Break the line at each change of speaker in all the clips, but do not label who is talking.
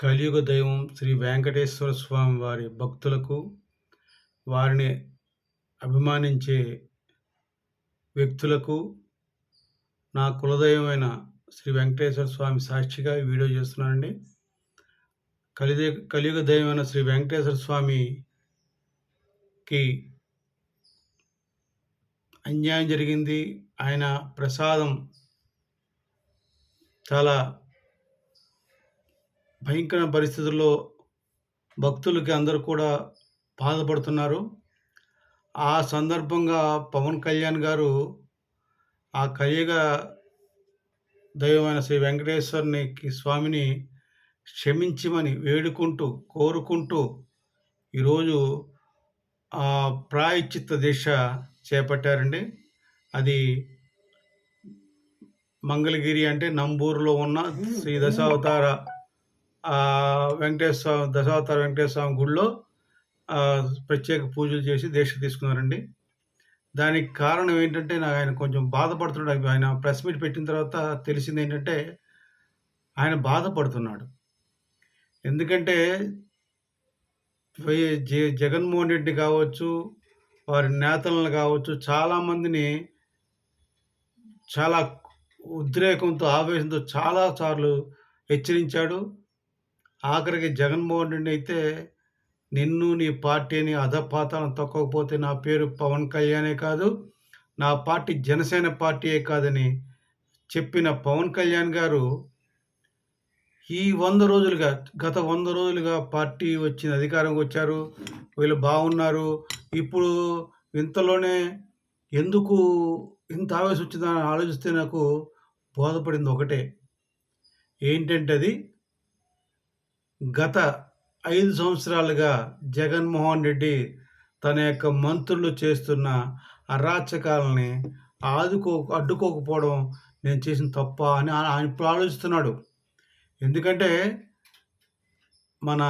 కలియుగ దైవం శ్రీ వెంకటేశ్వర స్వామి వారి భక్తులకు వారిని అభిమానించే వ్యక్తులకు నా కులదైవమైన శ్రీ వెంకటేశ్వర స్వామి సాక్షిగా వీడియో చేస్తున్నానండి. కలిదే కలియుగ దైవమైన శ్రీ వెంకటేశ్వర స్వామికి అన్యాయం జరిగింది. ఆయన ప్రసాదం చాలా భయంకర పరిస్థితుల్లో భక్తులకి అందరూ కూడా బాధపడుతున్నారు. ఆ సందర్భంగా పవన్ కళ్యాణ్ గారు ఆ కలియుగ దైవమైన శ్రీ వెంకటేశ్వరుని స్వామిని క్షమించమని వేడుకుంటూ కోరుకుంటూ ఈరోజు ఆ ప్రాయశ్చిత్త దీక్ష చేపట్టారండి. అది మంగళగిరి అంటే నంబూరులో ఉన్న శ్రీ దశావతార వెంకటేశ్వర స్వామి దశావతార వెంకటేశ్వర స్వామి గుడిలో ప్రత్యేక పూజలు చేసి దీక్ష తీసుకున్నారండి. దానికి కారణం ఏంటంటే నాకు ఆయన కొంచెం బాధపడుతున్నాడు. ఆయన ప్రెస్ మీట్ పెట్టిన తర్వాత తెలిసింది ఏంటంటే ఆయన బాధపడుతున్నాడు. ఎందుకంటే జే జగన్మోహన్ రెడ్డి కావచ్చు వారి నేతలను కావచ్చు చాలామందిని చాలా ఉద్రేకంతో ఆవేశంతో చాలా సార్లు హెచ్చరించాడు. ఆఖరికి జగన్మోహన్ రెడ్డి అయితే నిన్ను నీ పార్టీని అధపాతాలను తొక్కకపోతే నా పేరు పవన్ కళ్యాణే కాదు నా పార్టీ జనసేన పార్టీయే కాదని చెప్పిన పవన్ కళ్యాణ్ గారు ఈ వంద రోజులుగా గత వంద రోజులుగా పార్టీ వచ్చిన అధికారంకి వచ్చారు వీళ్ళు బాగున్నారు. ఇప్పుడు ఇంతలోనే ఎందుకు ఇంత ఆవేశం వచ్చిందని ఆలోచిస్తే నాకు బోధపడింది ఒకటే. ఏంటంటే అది గత ఐదు సంవత్సరాలుగా జగన్మోహన్ రెడ్డి తన యొక్క మంత్రులు చేస్తున్న అరాచకాలని ఆదుకో అడ్డుకోకపోవడం నేను చేసిన తప్ప అని ఆయన ఇప్పుడు ఆలోచిస్తున్నాడు. ఎందుకంటే మన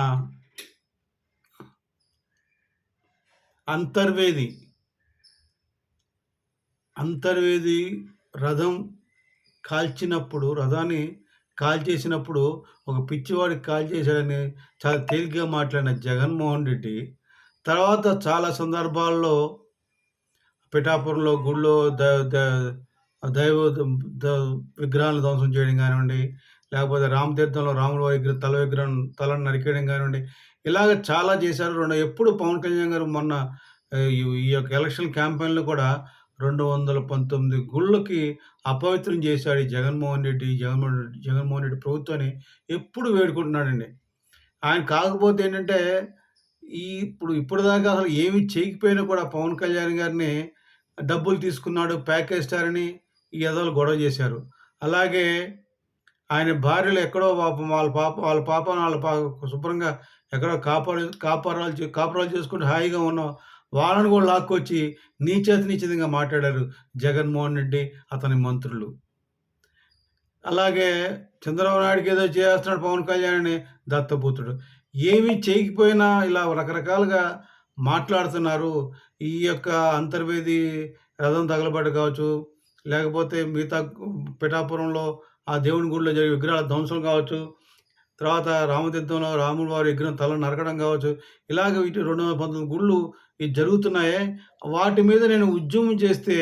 అంతర్వేది అంతర్వేది రథం కాల్చినప్పుడు రథాన్ని కాల్ చేసినప్పుడు ఒక పిచ్చివాడికి కాల్ చేశాడని చాలా తేలిగ్గా మాట్లాడిన జగన్మోహన్ రెడ్డి. తర్వాత చాలా సందర్భాల్లో పిఠాపురంలో గుళ్ళో ద దైవ విగ్రహాలను ధ్వంసం చేయడం కానివ్వండి లేకపోతే రామతీర్థంలో రాముల విగ్రహం తల విగ్రహం తలను నరికేయడం కానివ్వండి ఇలాగ చాలా చేశారు. రెండు ఎప్పుడు పవన్ కళ్యాణ్ గారు మొన్న ఈ ఈ యొక్క ఎలక్షన్ క్యాంపెయిన్లో కూడా రెండు వందల పంతొమ్మిది గుళ్ళకి అపవిత్రం చేశాడు ఈ జగన్మోహన్ రెడ్డి జగన్మోహన్ రెడ్డి జగన్మోహన్ రెడ్డి ప్రభుత్వాన్ని. ఎప్పుడు వేడుకుంటున్నాడండి. ఆయన కాకపోతే ఏంటంటే ఈ ఇప్పుడు ఇప్పుడు అసలు ఏమి చేయకపోయినా కూడా పవన్ కళ్యాణ్ గారిని డబ్బులు తీసుకున్నాడు ప్యాకేస్తారని ఈ ఎదవలు గొడవ చేశారు. అలాగే ఆయన భార్యలు ఎక్కడో పాపం వాళ్ళ పాప వాళ్ళ పాప వాళ్ళ పాప శుభ్రంగా ఎక్కడో కాపాడు కాపారాలు చే- కాపురాలు చేసుకుంటూ హాయిగా ఉన్న వాళ్ళను కూడా లాక్కొచ్చి నీచేత నీచితంగా మాట్లాడారు జగన్మోహన్ రెడ్డి అతని మంత్రులు. అలాగే చంద్రబాబు నాయుడుకి ఏదో చేస్తున్నాడు పవన్ కళ్యాణ్ అని దత్తపుత్రుడు. ఏమీ చేయకపోయినా ఇలా రకరకాలుగా మాట్లాడుతున్నారు. ఈ యొక్క అంతర్వేది రథం తగలబడ్డ కావచ్చు లేకపోతే మిగతా పిఠాపురంలో ఆ దేవుని గుడిలో జరిగే విగ్రహాల ధ్వంసం కావచ్చు తర్వాత రామతీర్థంలో రాముల వారి విగ్రహం తల నరకడం కావచ్చు ఇలాగ వీటి రెండు వందల పంతొమ్మిది గుళ్ళు ఇవి జరుగుతున్నాయే? వాటి మీద నేను ఉద్యమం చేస్తే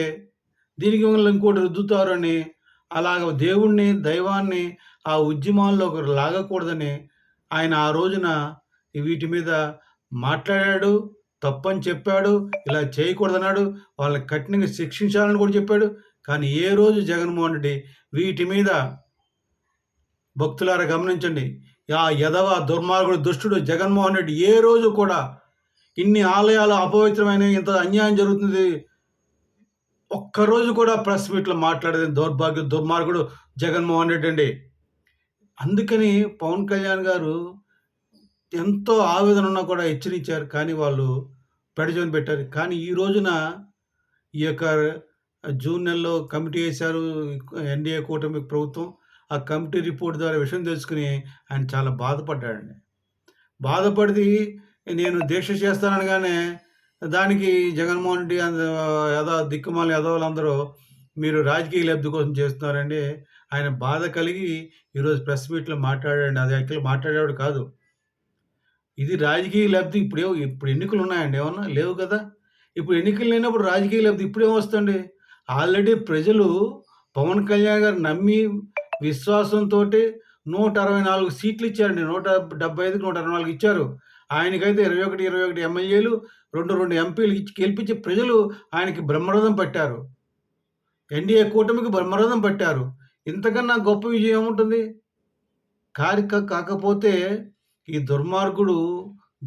దీనికి మిమ్మల్ని ఇంకోటి రుద్దుతారని అలాగ దేవుణ్ణి దైవాన్ని ఆ ఉద్యమాల్లో ఒకరు లాగకూడదని ఆయన ఆ రోజున వీటి మీద మాట్లాడాడు తప్పని చెప్పాడు ఇలా చేయకూడదన్నాడు వాళ్ళని కఠినంగా శిక్షించాలని కూడా చెప్పాడు. కానీ ఏ రోజు జగన్మోహన్ రెడ్డి వీటి మీద భక్తులారా గమనించండి. ఆ యదవ దుర్మార్గుడు దుష్టుడు జగన్మోహన్ రెడ్డి ఏ రోజు కూడా ఇన్ని ఆలయాలు అపవిత్రమైన ఇంత అన్యాయం జరుగుతుంది. ఒక్కరోజు కూడా ప్రెస్ మీట్లో మాట్లాడేది దౌర్భాగ్య దుర్మార్గుడు జగన్మోహన్ రెడ్డి అండి. అందుకని పవన్ కళ్యాణ్ గారు ఎంతో ఆవేదన ఉన్నా కూడా హెచ్చరించారు. కానీ వాళ్ళు పెడజోని పెట్టారు. కానీ ఈ రోజున ఈ యొక్క జూన్ నెలలో కమిటీ వేశారు. ఎన్డీఏ కూటమి ప్రభుత్వం. ఆ కమిటీ రిపోర్ట్ ద్వారా విషయం తెలుసుకుని ఆయన చాలా బాధపడ్డాడండి. బాధపడి నేను దీక్ష చేస్తాననగానే దానికి జగన్మోహన్ రెడ్డి అంద యదో దిక్కుమాల యదవులందరూ మీరు రాజకీయ లబ్ధి కోసం చేస్తున్నారండి ఆయన బాధ కలిగి ఈరోజు ప్రెస్ మీట్‌లో మాట్లాడాడు అది యాక్చువల్‌గా మాట్లాడేవాడు కాదు. ఇది రాజకీయ లబ్ధి ఇప్పుడేమో ఇప్పుడు ఎన్నికలు ఉన్నాయండి ఏమన్నా? లేవు కదా! ఇప్పుడు ఎన్నికలు లేనప్పుడు రాజకీయ లబ్ధి ఇప్పుడేమొస్తుంది? ఆల్రెడీ ప్రజలు పవన్ కళ్యాణ్ గారు నమ్మి విశ్వాసంతోటి 164 సీట్లు ఇచ్చారండి. 175కి 164 ఇచ్చారు. ఆయనకైతే 21, 21 ఎమ్మెల్యేలు, 2, 2 ఎంపీలు ఇచ్చి గెలిపించి ప్రజలు ఆయనకి బ్రహ్మరథం పట్టారు. ఎన్డీఏ కూటమికి బ్రహ్మరథం పట్టారు. ఇంతకన్నా గొప్ప విజయం ఏముంటుంది? కారిక కాకపోతే ఈ దుర్మార్గుడు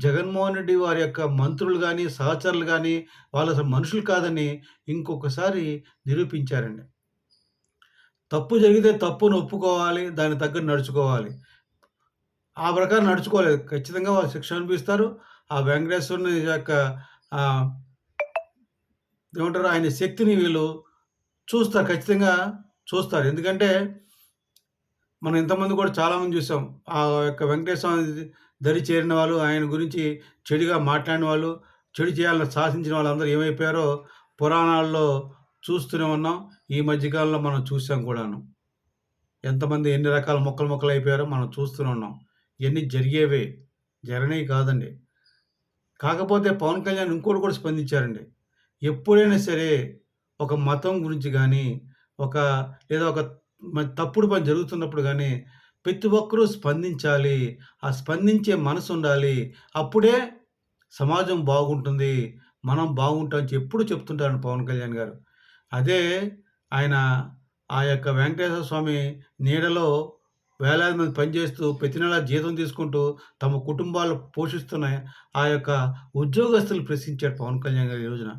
జగన్మోహన్ రెడ్డి వారి యొక్క మంత్రులు కానీ సహచరులు కానీ వాళ్ళ మనుషులు కాదని ఇంకొకసారి నిరూపించారండి. తప్పు జరిగితే తప్పును ఒప్పుకోవాలి. దాని తగ్గట్టు నడుచుకోవాలి. ఆ ప్రకారం నడుచుకోలేదు. ఖచ్చితంగా వాళ్ళు శిక్ష అనిపిస్తారు. ఆ వెంకటేశ్వరుని యొక్క ఏమంటారు? ఆయన శక్తిని వీళ్ళు చూస్తారు. ఖచ్చితంగా చూస్తారు. ఎందుకంటే మనం ఇంతమంది కూడా చాలామంది చూసాం. ఆ యొక్క వెంకటేశ్వర దరి చేరిన వాళ్ళు, ఆయన గురించి చెడుగా మాట్లాడిన వాళ్ళు, చెడు చేయాలని శాసించిన వాళ్ళందరూ ఏమైపోయారో పురాణాల్లో చూస్తూనే ఉన్నాం. ఈ మధ్య కాలంలో మనం చూసాం కూడాను. ఎంతమంది ఎన్ని రకాల మొక్కలు మొక్కలు అయిపోయారో మనం చూస్తూనే ఉన్నాం. ఇవన్నీ జరిగేవే. జరగనివి కాదండి. కాకపోతే పవన్ కళ్యాణ్ ఇంకోటి కూడా స్పందించారండి. ఎప్పుడైనా సరే ఒక మతం గురించి కానీ ఒక లేదా ఒక తప్పుడు పని జరుగుతున్నప్పుడు కానీ ప్రతి ఒక్కరూ స్పందించాలి. ఆ స్పందించే మనసుండాలి. అప్పుడే సమాజం బాగుంటుంది. మనం బాగుంటాం అని ఎప్పుడు చెప్తుంటారు పవన్ కళ్యాణ్ గారు. అదే ఆయన ఆ యొక్క వెంకటేశ్వర స్వామి నీడలో వేలాది మంది పనిచేస్తూ ప్రతి నెలా జీతం తీసుకుంటూ తమ కుటుంబాలు పోషిస్తున్న ఆ యొక్క ఉద్యోగస్తులు ప్రశ్నించాడు పవన్ కళ్యాణ్ గారు ఈ రోజున.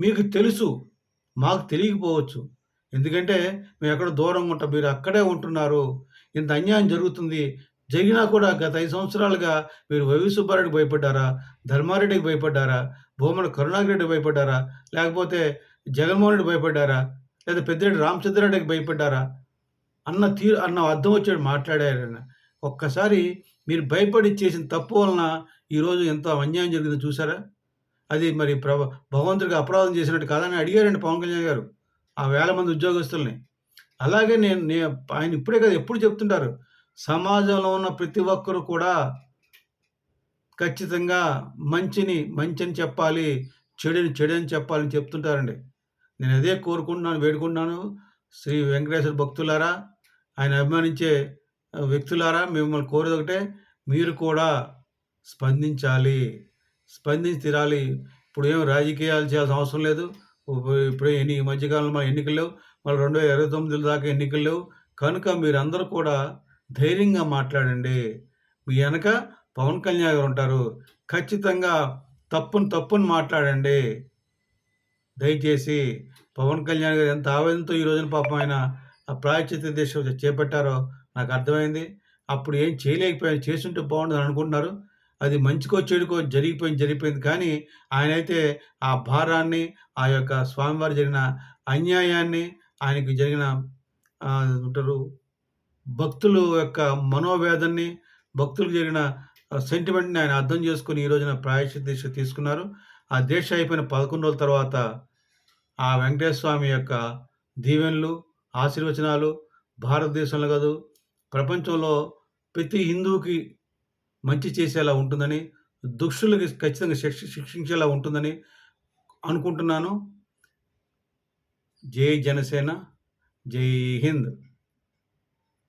మీకు తెలుసు. మాకు తెలియకపోవచ్చు. ఎందుకంటే మేము ఎక్కడ దూరంగా ఉంటాం. మీరు అక్కడే ఉంటున్నారు. ఇంత అన్యాయం జరుగుతుంది. జరిగినా కూడా గత ఐదు సంవత్సరాలుగా మీరు వైవి సుబ్బారెడ్డికి భయపడ్డారా? ధర్మారెడ్డికి భయపడ్డారా? భూమన కరుణాకరెడ్డికి భయపడ్డారా? లేకపోతే జగన్మోహన్ రెడ్డి భయపడ్డారా? లేదా పెద్దిరెడ్డి రామచంద్రారెడ్డికి భయపడ్డారా? అన్న తీరు అన్న అర్థం వచ్చాడు మాట్లాడారని ఒక్కసారి మీరు భయపడి చేసిన తప్పు వలన ఈరోజు ఎంత అన్యాయం జరిగిందో చూసారా? అది మరి ప్రభ భగవంతుడికి అపరాధం చేసినట్టు కాదని అడిగారండి పవన్ కళ్యాణ్ గారు. ఆ వేల మంది ఉద్యోగస్తుల్ని. అలాగే నేను నే ఆయన ఇప్పుడే కాదు ఎప్పుడు చెప్తుంటారు. సమాజంలో ఉన్న ప్రతి ఒక్కరు కూడా ఖచ్చితంగా మంచిని మంచిని చెప్పాలి. చెడుని చెడని చెప్పాలని చెప్తుంటారండి. నేను అదే కోరుకుంటున్నాను, వేడుకుంటున్నాను. శ్రీ వెంకటేశ్వర భక్తులారా, ఆయన అభిమానించే వ్యక్తులారా మిమ్మల్ని కోరేదొకటే మీరు కూడా స్పందించాలి. స్పందించి తీరాలి. ఏం రాజకీయాలు చేయాల్సిన అవసరం లేదు. ఇప్పుడు ఎన్ని ఈ మధ్య కాలంలో మన ఎన్నికలు లేవు. మళ్ళీ 2029 దాకా ఎన్నికలు లేవు. కనుక మీరందరూ కూడా ధైర్యంగా మాట్లాడండి. మీ వెనక పవన్ కళ్యాణ్ గారు ఉంటారు. ఖచ్చితంగా తప్పుని తప్పుని మాట్లాడండి. దయచేసి పవన్ కళ్యాణ్ గారు ఎంత ఆవేదనతో ఈ రోజున పాపం ఆయన ఆ దేశం దీక్ష చేపట్టారో నాకు అర్థమైంది. అప్పుడు ఏం చేయలేకపోయారు. చేస్తుంటే బాగుండదని అనుకుంటున్నారు. అది మంచికో చెడుకో జరిగిపోయింది జరిగిపోయింది. కానీ ఆయనైతే ఆ భారాన్ని, ఆ యొక్క స్వామివారు జరిగిన అన్యాయాన్ని, ఆయనకు జరిగిన ఉంటారు భక్తులు యొక్క మనోవేదన్ని భక్తులకు జరిగిన సెంటిమెంట్‌ని ఆయన అర్థం చేసుకుని ఈ రోజున ప్రాయశ్చిత్త దీక్ష తీసుకున్నారు. ఆ దీక్ష అయిపోయిన 11 రోజుల తర్వాత ఆ వెంకటేశ్వర స్వామి యొక్క దీవెనలు, ఆశీర్వచనాలు భారతదేశంలో కాదు ప్రపంచంలో ప్రతి హిందువుకి మంచి చేసేలా ఉంటుందని, దుష్టులకి ఖచ్చితంగా శిక్ష శిక్షించేలా ఉంటుందని అనుకుంటున్నాను. జై జనసేన. జై హింద్.